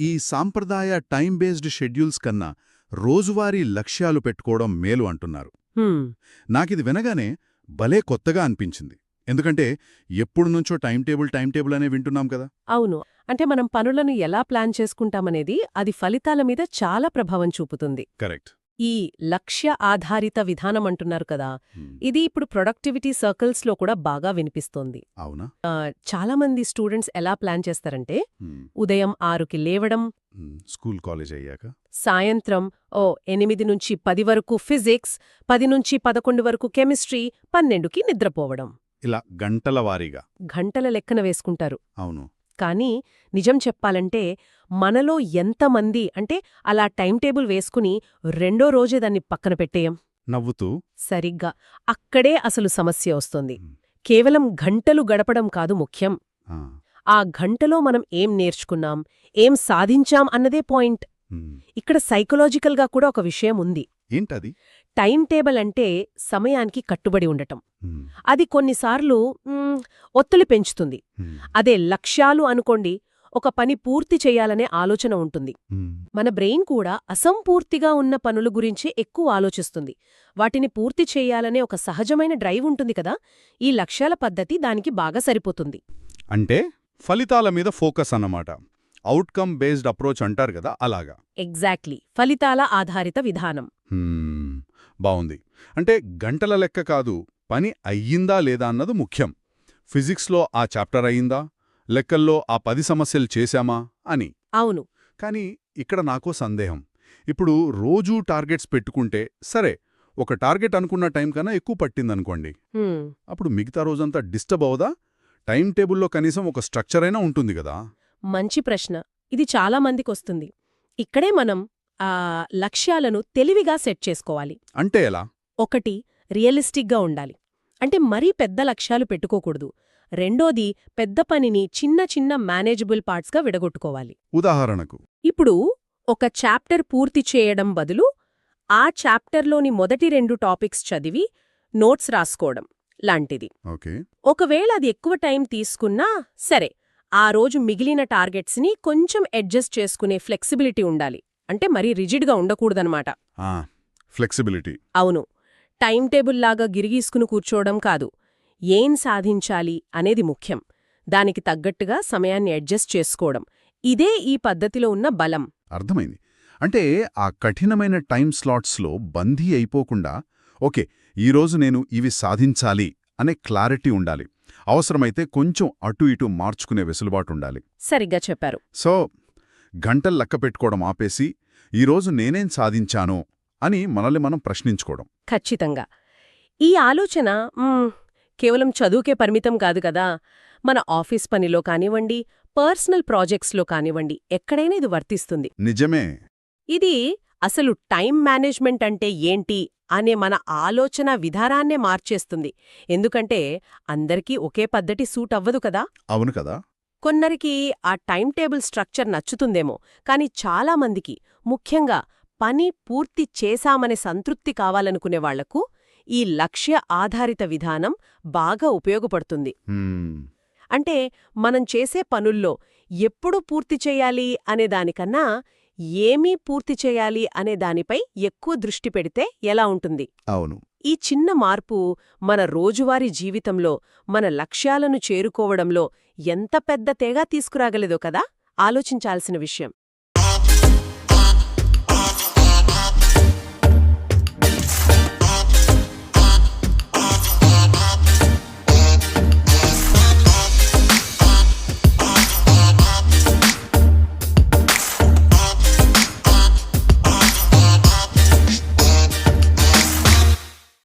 ఈ సాంప్రదాయ time based schedules కన్నా రోజువారీ లక్ష్యాలు పెట్టుకోవడం మేలు అంటున్నారు. నాకిది వినగానే భలే కొత్తగా అనిపించింది. ఎందుకంటే ఎప్పుడు నుంచో టైం టేబుల్ టైం టేబుల్ అనే వింటున్నాం కదా. అవును. అంటే మనం పనులను ఎలా ప్లాన్ చేసుకుంటామనేది అది ఫలితాల మీద చాలా ప్రభావం చూపుతుంది. కరెక్ట్. ఈ లక్ష్య ఆధారిత విధానం అంటున్నారు కదా ఇది ఇప్పుడు ప్రొడక్టివిటీ సర్కిల్స్లో కూడా బాగా వినిపిస్తోంది. అవునా? ఆ, చాలా మంది స్టూడెంట్స్ ఎలా ప్లాన్ చేస్తారంటే. ఉదయం ఆరుకి లేవడం. స్కూల్ కాలేజ్ అయ్యాక? సాయంత్రం ఓ ఎనిమిది నుంచి పది వరకు ఫిజిక్స్ పది నుంచి పదకొండు వరకు కెమిస్ట్రీ పన్నెండుకి నిద్రపోవడం. ఇలా గంటల వారీగా? గంటల లెక్కన వేసుకుంటారు. అవును. కానీ నిజం చెప్పాలంటే మనలో ఎంతమంది అంటే అలా టైం టేబుల్ వేసుకుని రెండో రోజే దాన్ని పక్కన పెట్టేయం. నవ్వుతూ? సరిగ్గా. అక్కడే అసలు సమస్య వస్తుంది. కేవలం గంటలు గడపడం కాదు ముఖ్యం. ఆ, గంటలో మనం ఏం నేర్చుకున్నాం? ఏం సాధించాం అన్నదే పాయింట్. ఇక్కడ సైకలాజికల్గా కూడా ఒక విషయం ఉంది. ఏంటది? టైం టేబుల్ అంటే సమయానికి కట్టుబడి ఉండటం. అది కొన్నిసార్లు ఒత్తిడి పెంచుతుంది. అదే లక్ష్యాలు అనుకోండి ఒక పని పూర్తి చేయాలనే ఆలోచన ఉంటుంది. మన బ్రెయిన్ కూడా అసంపూర్తిగా ఉన్న పనుల గురించే ఎక్కువ ఆలోచిస్తుంది. వాటిని పూర్తి చేయాలనే ఒక సహజమైన డ్రైవ్ ఉంటుంది కదా ఈ లక్ష్యాల పద్ధతి దానికి బాగా సరిపోతుంది. అంటే ఫలితాల మీద ఫోకస్ అన్నమాట. అవుట్కమ్ బేస్డ్ అప్రోచ్ అంటారు కదా అలాగా? ఎగ్జాక్ట్లీ ఫలితాల ఆధారిత విధానం. హ్మ్, బావుంది. అంటే గంటల లెక్క కాదు పని అయ్యిందా లేదా అన్నది ముఖ్యం. ఫిజిక్స్లో ఆ చాప్టర్ అయ్యిందా? లెక్కల్లో ఆ పది సమస్యలు చేశామా? అని. అవును. కానీ ఇక్కడ నాకో సందేహం. ఇప్పుడు రోజూ టార్గెట్స్ పెట్టుకుంటే సరే ఒక టార్గెట్ అనుకున్న టైం కన్నా ఎక్కువ పట్టిందనుకోండి. అప్పుడు మిగతా రోజంతా డిస్టర్బ్ అవదా? టైం టేబుల్లో కనీసం ఒక స్ట్రక్చర్ అయినా ఉంటుంది కదా. మంచి ప్రశ్న. ఇది చాలా మందికొస్తుంది. ఇక్కడే మనం ఆ లక్ష్యాలను తెలివిగా సెట్ చేసుకోవాలి. అంటే ఎలా? ఒకటి రియలిస్టిక్గా ఉండాలి. అంటే మరీ పెద్ద లక్ష్యాలు పెట్టుకోకూడదు. రెండోది పెద్ద పనిని చిన్న చిన్న మేనేజబుల్ పార్ట్స్గా విడగొట్టుకోవాలి. ఉదాహరణకు? ఇప్పుడు ఒక చాప్టర్ పూర్తి చేయడం బదులు ఆ చాప్టర్లోని మొదటి రెండు టాపిక్స్ చదివి నోట్స్ రాసుకోవడం లాంటిది. ఒకవేళ అది ఎక్కువ టైం తీసుకున్నా సరే. ఆ రోజు మిగిలిన టార్గెట్స్ని కొంచెం అడ్జస్ట్ చేసుకునే ఫ్లెక్సిబిలిటీ ఉండాలి. అంటే మరీ రిజిడ్గా ఉండకూడదనమాట ఆ, ఫ్లెక్సిబిలిటీ. అవును. టైం టేబుల్ లాగా గిరిగీసుకుని కూర్చోవడం కాదు. ఏం సాధించాలి అనేది ముఖ్యం. దానికి తగ్గట్టుగా సమయాన్ని అడ్జస్ట్ చేసుకోవడం. ఇదే ఈ పద్ధతిలో ఉన్న బలం. అర్థమైంది. అంటే ఆ కఠినమైన టైం స్లాట్స్లో బందీ అయిపోకుండా ఓకే ఈరోజు నేను ఇవి సాధించాలి అనే క్లారిటీ ఉండాలి. అవసరమైతే కొంచెం అటు ఇటు మార్చుకునే వెసులుబాటు ఉండాలి సరిగ్గా చెప్పారు. సో గంటలు లెక్క పెట్టుకోవడం ఆపేసి ఈరోజు నేనేం సాధించాను అని మనల్ని మనం ప్రశ్నించుకోవడం. ఖచ్చితంగా. ఈ ఆలోచన కేవలం చదువుకే పరిమితం కాదు కదా! మన ఆఫీస్ పనిలో కానివ్వండి పర్సనల్ ప్రాజెక్ట్స్లో కానివ్వండి ఎక్కడైనా ఇది వర్తిస్తుంది. నిజమే. ఇది అసలు టైం మేనేజ్మెంట్ అంటే ఏంటి? అనే మన ఆలోచన విధానాన్నే మార్చేస్తుంది. ఎందుకంటే అందరికీ ఒకే పద్ధతి సూట్ అవ్వదు కదా? అవును కదా? కొందరికి ఆ టైం టేబుల్ స్ట్రక్చర్ నచ్చుతుందేమో కానీ చాలామందికి ముఖ్యంగా పని పూర్తి చేశామనే సంతృప్తి కావాలనుకునే వాళ్ళకు ఈ లక్ష్య ఆధారిత విధానం బాగా ఉపయోగపడుతుంది. అంటే మనం చేసే పనుల్లో ఎప్పుడు పూర్తి చేయాలి అనే దానికన్నా ఏమీ పూర్తి చేయాలి అనే దానిపై ఎక్కువ దృష్టి పెడితే ఎలా ఉంటుంది? అవును. ఈ చిన్న మార్పు మన రోజువారీ జీవితంలో మన లక్ష్యాలను చేరుకోవడంలో ఎంత పెద్ద తేగా తీసుకురాగలదో కదా? ఆలోచించాల్సిన విషయం.